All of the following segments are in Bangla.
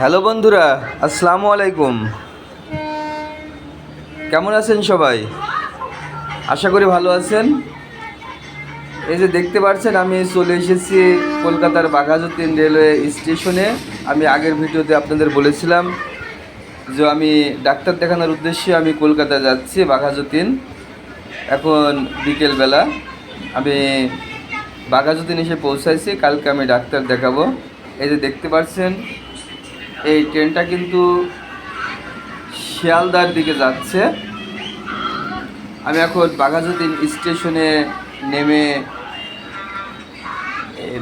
হ্যালো বন্ধুরা, আসসালামু আলাইকুম। কেমন আছেন সবাই? আশা করি ভালো আছেন। এই যে দেখতে পাচ্ছেন, আমি চলে এসেছি কলকাতার বাঘাযতীন রেলওয়ে স্টেশনে। আমি আগের ভিডিওতে আপনাদের বলেছিলাম যে আমি ডাক্তার দেখানোর উদ্দেশ্যে আমি কলকাতা যাচ্ছি বাঘাযতীন। এখন বিকেলবেলা আমি বাঘাযতীন এসে পৌঁছাইছি, কালকে আমি ডাক্তার দেখাবো। এই যে দেখতে পাচ্ছেন এই ট্রেনটা কিন্তু শিয়ালদার দিকে যাচ্ছে। আমি এখন বাঘাযতীন স্টেশনে নেমে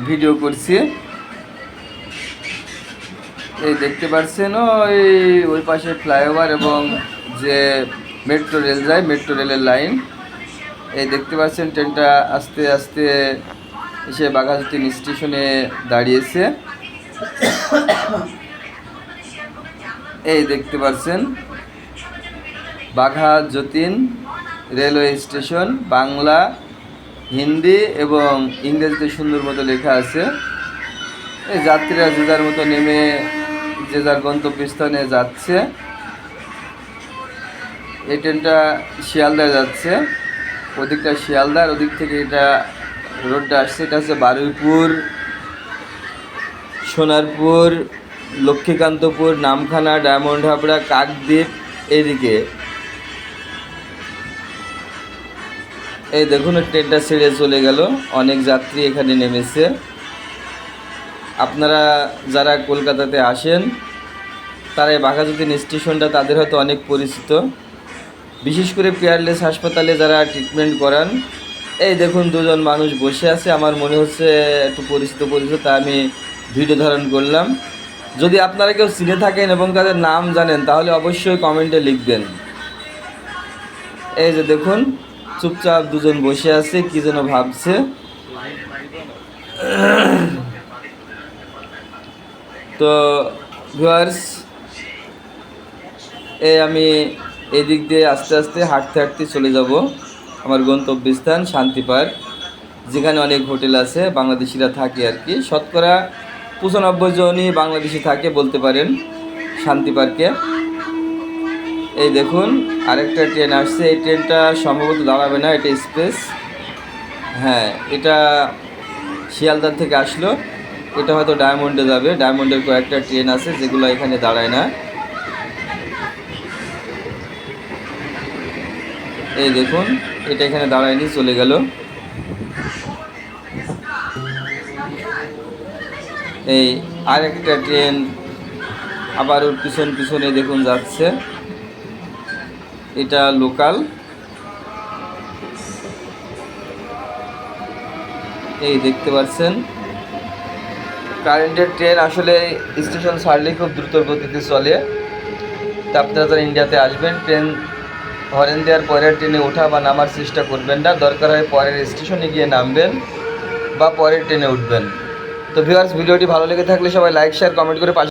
ভিডিও করছি। এই দেখতে পাচ্ছেন ওই ওই পাশে ফ্লাইওভার এবং যে মেট্রো রেল যায়, মেট্রো রেলের লাইন। এই দেখতে পাচ্ছেন ট্রেনটা আস্তে আস্তে এসে বাঘাযতীন স্টেশনে দাঁড়িয়েছে। এই দেখতে পাচ্ছেন, বাঘা যতীন রেলওয়ে স্টেশন, বাংলা, হিন্দি এবং ইংরেজিতে সুন্দর মতো লেখা আছে। এই যাত্রীরা যে যার মতো নেমে, যে যার গন্তব্যস্থানে যাচ্ছে। এই ট্রেনটা শিয়ালদায় যাচ্ছে। ওদিকটা শিয়ালদার, ওদিক থেকে এটা রোডটা আসছে, এটা হচ্ছে বারুইপুর, সোনারপুর লক্ষ্মীকান্তপুর, নামখানা, ডায়মন্ড হাবড়া, কাকদ্বীপ, এদিকে। এই দেখুন, ট্রেনটা ছেড়ে চলে গেল। অনেক যাত্রী এখানে নেমেছে। আপনারা যারা কলকাতাতে আসেন, তারা এই বাঘাযতীন স্টেশনটা তাদের হয়তো অনেক পরিচিত। বিশেষ করে পেয়ারলেস হাসপাতালে যারা ট্রিটমেন্ট করান, এই দেখুন, দুজন মানুষ বসে আছে। আমার মনে হচ্ছে একটু পরিচিত পরিচিত তা আমি ভিডিও ধারণ করলাম। যদি আপনারা কেউ চিনে থাকেন এবং তাদের নাম জানেন, তাহলে অবশ্যই কমেন্টে লিখবেন। এই যে দেখুন, চুপচাপ দুজন বসে আছে, কি যেন ভাবছে। তো ভিউয়ার্স এই আমি এদিক দিয়ে আস্তে আস্তে হাঁটতে হাঁটতে চলে যাব আমার গন্তব্যস্থান শান্তি পার্ক, যেখানে অনেক হোটেল আছে, বাংলাদেশিরা থাকে আর কি। শতকরা পঁচানব্বই জনই বাংলাদেশি থাকে বলতে পারেন শান্তি পার্কে। এই দেখুন, আরেকটা ট্রেন আসছে। এই ট্রেনটা সম্ভবত দাঁড়াবে না, এটা স্পেস হ্যাঁ এটা শিয়ালদার থেকে আসলো। এটা হয়তো ডায়মন্ডে যাবে। ডায়মন্ডের কয়েকটা ট্রেন আছে যেগুলো এখানে দাঁড়ায় না। এই দেখুন, এটা এখানে দাঁড়ায়নি, চলে গেল। এই আরেকটা ট্রেন আবার ওর পিছন পিছনে দেখুন যাচ্ছে। এটা লোকাল। এই দেখতে পাচ্ছেন। কারেন্টের ট্রেন আসলে স্টেশন ছাড়লেই খুব দ্রুত গতিতে চলে। তা আপনারা যারা ইন্ডিয়াতে আসবেন। ট্রেন হরেন দেওয়ার পরের ট্রেনে ওঠা বা নামার চেষ্টা করবেন না। দরকার হয় পরের স্টেশনে গিয়ে নামবেন বা পরের ট্রেনে উঠবেন। তো ভিউয়ার্স ভিডিওটি ভালো লেগে থাকলে সবাই লাইক শেয়ার কমেন্ট করে পাশে